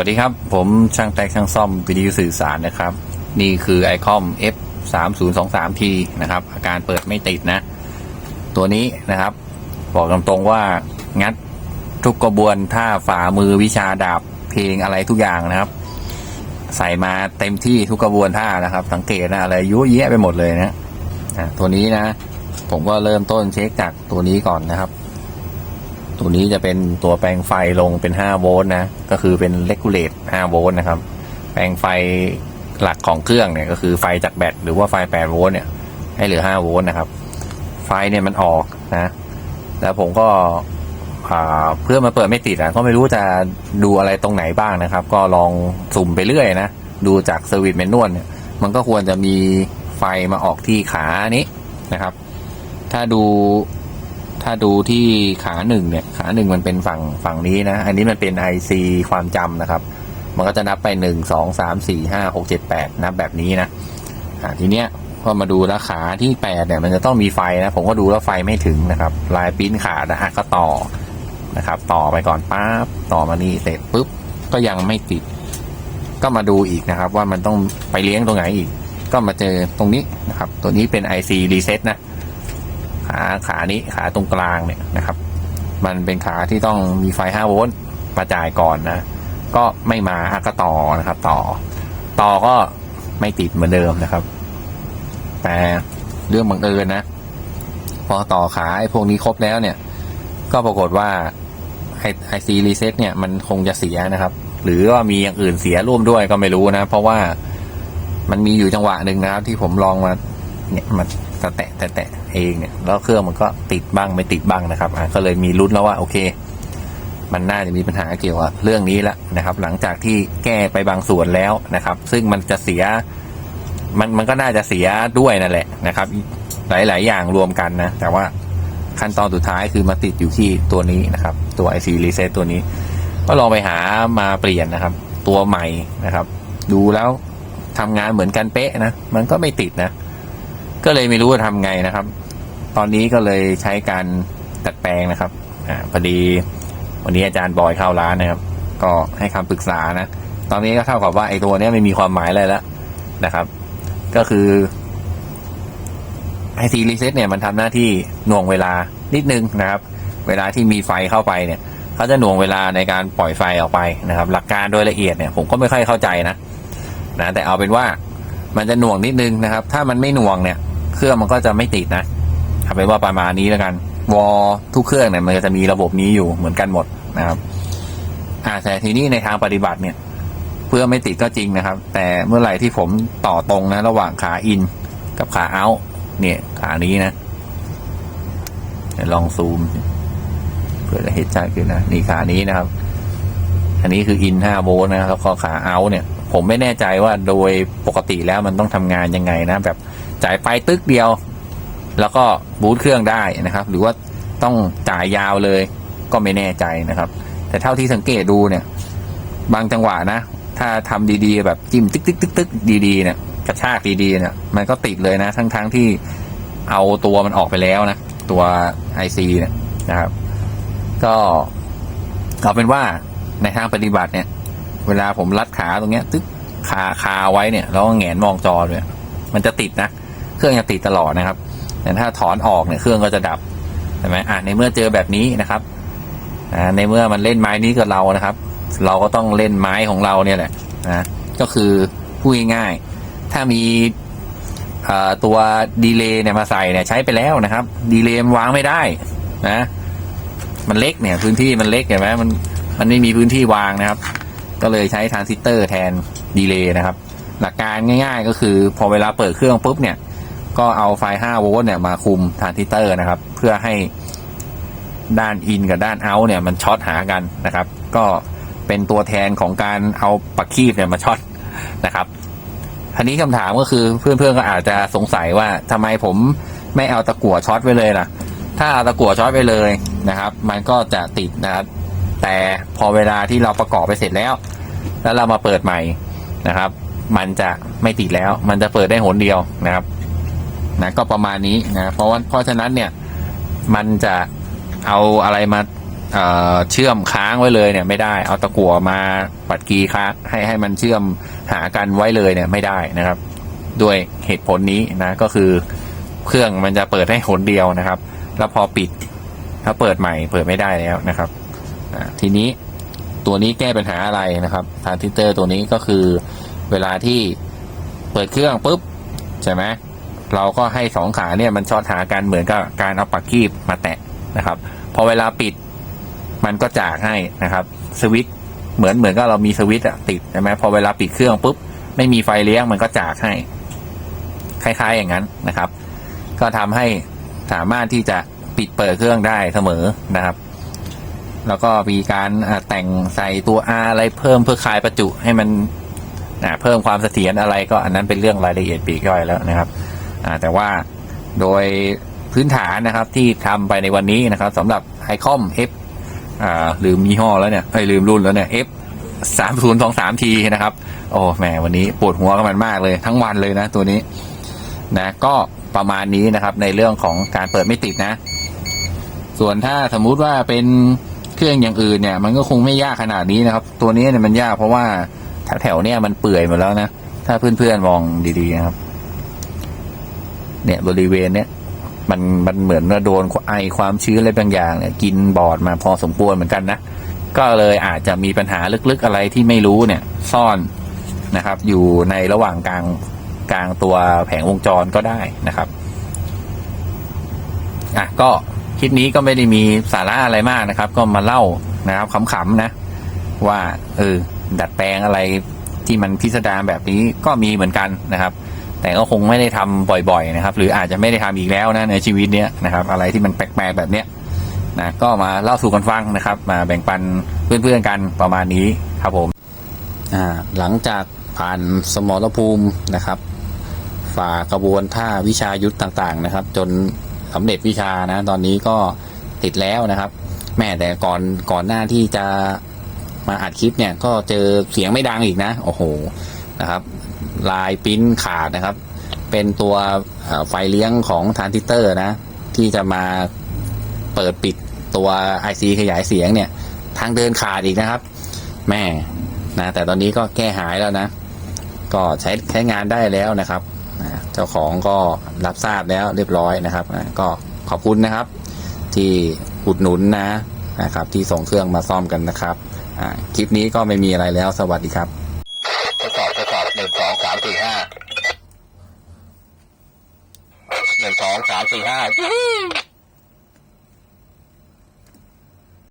วัสดีครับ ผมช่างแตกช่างซ่อมวิทยุสื่อสารนะครับ นี่คือไอคอม F 3 0 2 3 T นะครับ อาการเปิดไม่ติดนะ ตัวนี้นะครับ บอกตรงๆว่างัดทุกกระบวนท่าฝ่ามือวิชาดาบเพลงอะไรทุกอย่างนะครับ ใส่มาเต็มที่ทุกกระบวนท่านะครับ สังเกตนะอะไรยุ่ยแยะไปหมดเลยนะอะตัวนี้นะ ผมก็เริ่มต้นเช็คจากตัวนี้ก่อนนะครับ ตัวนี้จะเป็นตัวแปลงไฟลงเป็น 5 โวลต์นะ ก็คือเป็นเลกูเลต5โวลต์นะครับ แปลงไฟหลักของเครื่องเนี่ยก็คือไฟจากแบตหรือว่าไฟ 8 โวลต์เนี่ย ให้เหลือ 5 โวลต์นะครับ ไฟเนี่ยมันออกนะ แล้วผมก็อ่าเพื่อมาเปิดไม่ติดอะก็ไม่รู้จะดูอะไรตรงไหนบ้างนะครับ ก็ลองสุ่มไปเรื่อยนะ ดูจากเซอร์วิสเมนนวลเนี่ยมันก็ควรจะมีไฟมาออกที่ขานี้นะครับ ถ้าดู ถ้าดูที่ขาหนึ่งเนี่ย ขาหนึ่งมันเป็นฝั่งฝั่งนี้นะ อันนี้มันเป็น IC ความจำนะครับ มันก็จะนับไปหนึ่งสองสามสี่ห้าหกเจ็ดแปดนับแบบนี้นะทีเนี้ยพอมาดูแล้วขาที่แปดเนี่ยมันจะต้องมีไฟนะ ผมก็ดูแล้วไฟไม่ถึงนะครับ ลายปิ้นขาดนะฮะก็ต่อนะครับ ต่อไปก่อนปั๊บต่อมานี่เสร็จปุ๊บก็ยังไม่ติด ก็มาดูอีกนะครับ ว่ามันต้องไปเลี้ยงตรงไหนอีก ก็มาเจอตรงนี้นะครับ ตัวนี้เป็น IC reset นะ ขาขานี้ขาตรงกลางเนี่ยนะครับ มันเป็นขาที่ต้องมีไฟ 5 โวลต์มาจ่ายก่อนนะ ก็ไม่มาอะก็ต่อนะครับ ต่อ ต่อก็ไม่ติดเหมือนเดิมนะครับ แต่เรื่องบังเอิญนะ พอต่อขาไอ้พวกนี้ครบแล้วเนี่ย ก็ปรากฏว่าไอไอซีรีเซ็ตเนี่ยมันคงจะเสียนะครับ หรือว่ามีอย่างอื่นเสียร่วมด้วยก็ไม่รู้นะ เพราะว่ามันมีอยู่จังหวะหนึ่งนะครับ ที่ผมลองมาเนี่ยมาแตะแตะ เองเนี่ยแล้วเครื่องมันก็ติดบ้างไม่ติดบ้างนะครับก็เลยมีลุ้นแล้วว่าโอเค มันน่าจะมีปัญหาเกี่ยวกับเรื่องนี้ล้วนะครับ หลังจากที่แก้ไปบางส่วนแล้วนะครับ ซึ่งมันจะเสียมันมันก็น่าจะเสียด้วยนั่นแหละนะครับ หลาย ๆ อย่างรวมกันนะ แต่ว่าขั้นตอนสุดท้ายคือมาติดอยู่ที่ตัวนี้นะครับ ตัว IC Reset ตัวนี้ ก็ลองไปหามาเปลี่ยนนะครับ ตัวใหม่นะครับ ดูแล้วทำงานเหมือนกันเป๊ะนะ มันก็ไม่ติดนะ ก็เลยไม่รู้จะทำไงนะครับ ตอนนี้ก็เลยใช้การดัดแปลงนะครับอ่าพอดีวันนี้อาจารย์บอยเข้าร้านนะครับ ก็ให้คำปรึกษานะ ตอนนี้ก็เท่ากับว่าไอ้ตัวนี้ไม่มีความหมายอะไรแล้วนะครับ ก็คือไอซีรีเซ็ตเนี่ยมันทำหน้าที่หน่วงเวลานิดนึงนะครับ เวลาที่มีไฟเข้าไปเนี่ยเขาจะหน่วงเวลาในการปล่อยไฟออกไปนะครับ หลักการโดยละเอียดเนี่ยผมก็ไม่ค่อยเข้าใจนะนะแต่เอาเป็นว่ามันจะหน่วงนิดนึงนะครับ ถ้ามันไม่หน่วงเนี่ย เครื่องมันก็จะไม่ติดนะเอาเป็นว่าประมาณนี้แล้วกัน วอลทุกเครื่องเนี่ยมันจะมีระบบนี้อยู่เหมือนกันหมดนะครับอ่าแต่ทีนี้ในทางปฏิบัติเนี่ย เพื่อไม่ติดก็จริงนะครับ แต่เมื่อไหร่ที่ผมต่อตรงนะ ระหว่างขาอินกับขาเอาท์เนี่ยขานี้นะลองซูมเพื่อจะเห็นชัดขึ้นนะนี่ขานี้นะครับ อันนี้คืออิน5โวลต์นะครับแล้วก็ขาเอาท์เนี่ย ผมไม่แน่ใจว่าโดยปกติแล้วมันต้องทำงานยังไงนะ แบบ จ่ายไฟตึกเดียว แล้วก็บูตเครื่องได้นะครับ หรือว่าต้องจ่ายยาวเลยก็ไม่แน่ใจนะครับ แต่เท่าที่สังเกตดูเนี่ย บางจังหวะนะ ถ้าทำดีๆ แบบจิ้มตึกตึกตึกตึกดีๆเนี่ยกระชากดีๆเนี่ยมันก็ติดเลยนะ ทั้งๆทที่เอาตัวมันออกไปแล้วนะ ตัวไอซีเนี่ยนะครับ ก็เอาเป็นว่าในทางปฏิบัติเนี่ย เวลาผมรัดขาตรงเนี้ยตึกขาคาไว้เนี่ยแล้วแงนมองจอเลยมันจะติดนะ เครื่องจะติดตลอดนะครับ แต่ถ้าถอนออกเนี่ยเครื่องก็จะดับใช่ไหมอะในเมื่อเจอแบบนี้นะครับอ่าในเมื่อมันเล่นไม้นี้กับเรานะครับ เราก็ต้องเล่นไม้ของเราเนี่ยแหละนะก็คือพูดง่ายๆถ้ามีตัวดีเลย์เนี่ยมาใส่เนี่ยใช้ไปแล้วนะครับ ดีเลย์มันวางไม่ได้นะ มันเล็กเนี่ย พื้นที่มันเล็กเห็นไหมมันมันไม่มีพื้นที่วางนะครับ ก็เลยใช้ทรานซิสเตอร์แทนดีเลย์นะครับ หลักการง่าย ๆ ก็คือพอเวลาเปิดเครื่องปุ๊บเนี่ย ก็เอาไฟ5โวลต์เนี่ยมาคุมทานซิเตอร์นะครับ เพื่อให้ด้านอินกับด้านเอาเนี่ยมันช็อตหากันนะครับ ก็เป็นตัวแทนของการเอาปักคีบเนี่ยมาช็อตนะครับทีนี้คำถามก็คือเพื่อนๆก็อาจจะสงสัยว่าทำไมผมไม่เอาตะกั่วช็อตไว้เลยล่ะ ถ้าเอาตะกั่วช็อตไปเลยนะครับ มันก็จะติดนะครับ แต่พอเวลาที่เราประกอบไปเสร็จแล้ว แล้วเรามาเปิดใหม่นะครับ มันจะไม่ติดแล้ว มันจะเปิดได้หนเดียวนะครับ นะก็ประมาณนี้นะเพราะว่าเพราะฉะนั้นเนี่ยมันจะเอาอะไรมาเเชื่อมค้างไว้เลยเนี่ยไม่ได้เอาตะกั่วมาปัดกีค้างให้ให้มันเชื่อมหากันไว้เลยเนี่ยไม่ได้นะครับ ด้วยเหตุผลนี้นะก็คือเครื่องมันจะเปิดให้หนเดียวนะครับ แล้วพอปิดถ้าเปิดใหม่เปิดไม่ได้แล้วนะครับทีนี้ตัวนี้แก้ปัญหาอะไรนะครับทรานซิสเตอร์ตัวนี้ก็คือเวลาที่เปิดเครื่องปุ๊บใช่ไหม เราก็ให้สองขาเนี่ยมันช็อตหากันเหมือนกับการเอาปากคีบมาแตะนะครับ พอเวลาปิดมันก็จากให้นะครับสวิตเหมือนเหมือนกับเรามีสวิตอะติดใช่ไหมพอเวลาปิดเครื่องปุ๊บไม่มีไฟเลี้ยงมันก็จากให้ คล้าย ๆ อย่างนั้นนะครับ ก็ทำให้สามารถที่จะปิดเปิดเครื่องได้เสมอนะครับ แล้วก็มีการแต่งใส่ตัว R อะไรเพิ่มเพื่อคลายประจุให้มันเพิ่มความเสถียรอะไรก็อันนั้นเป็นเรื่องรายละเอียดปีกย่อยแล้วนะครับ แต่ว่าโดยพื้นฐานนะครับที่ทำไปในวันนี้นะครับสำหรับไอคอม F อ่าลืมยี่ห้อแล้วเนี่ยไอ้ลืมรุ่นแล้วเนี่ย F สามศูนย์สองสามทีนะครับ โอ้แหมวันนี้ปวดหัวกับมันมากเลย ทั้งวันเลยนะตัวนี้นะก็ประมาณนี้นะครับในเรื่องของการเปิดไม่ติดนะ ส่วนถ้าสมมุติว่าเป็นเครื่องอย่างอื่นเนี่ย มันก็คงไม่ยากขนาดนี้นะครับ ตัวนี้เนี่ยมันยากเพราะว่าแถวๆเนี่ยมันเปื่อยหมดแล้วนะ ถ้าเพื่อนๆมองดีๆนะครับ เนี่ยบริเวณเนี่ยมันมันเหมือนว่าโดนไอความชื้นอะไรบางอย่างเนี่ยกินบอดมาพอสมควรเหมือนกันนะก็เลยอาจจะมีปัญหาลึกๆอะไรที่ไม่รู้เนี่ย ซ่อนนะครับ อยู่ในระหว่างกลางกลางตัวแผงวงจรก็ได้นะครับอะก็คลิปนี้ก็ไม่ได้มีสาระอะไรมากนะครับ ก็มาเล่านะครับขำๆนะ ว่าเออดัดแปลงอะไรที่มันพิสดารแบบนี้ก็มีเหมือนกันนะครับ แต่ก็คงไม่ได้ทำบ่อยๆนะครับ หรืออาจจะไม่ได้ทำอีกแล้วนะในชีวิตเนี้ยนะครับ อะไรที่มันแปลกๆแบบเนี้ยนะก็มาเล่าสู่กันฟังนะครับ มาแบ่งปันเพื่อนๆกันประมาณนี้ครับผมอ่าหลังจากผ่านสมรภูมินะครับ ฝ่ากระบวนท่าวิชายุทธต่างๆนะครับ จนสำเร็จวิชานะ ตอนนี้ก็ติดแล้วนะครับ แม่แต่ก่อนก่อนหน้าที่จะมาอัดคลิปเนี่ยก็เจอเสียงไม่ดังอีกนะ โอ้โหนะครับ ลายปิ้นขาดนะครับ เป็นตัวไฟเลี้ยงของทรานซิสเตอร์นะ ที่จะมาเปิดปิดตัว IC ขยายเสียงเนี่ย ทางเดินขาดอีกนะครับ แม่นะแต่ตอนนี้ก็แก้หายแล้วนะ ก็ใช้ใช้งานได้แล้วนะครับเจ้าของก็รับทราบแล้วเรียบร้อยนะครับก็ขอบคุณนะครับ ที่อุดหนุนนะนะครับ ที่ส่งเครื่องมาซ่อมกันนะครับคลิปนี้ก็ไม่มีอะไรแล้วสวัสดีครับทดสอบทดสอบหนึ่งสองสามสี่ หนึ่งสองสามสี่ห้า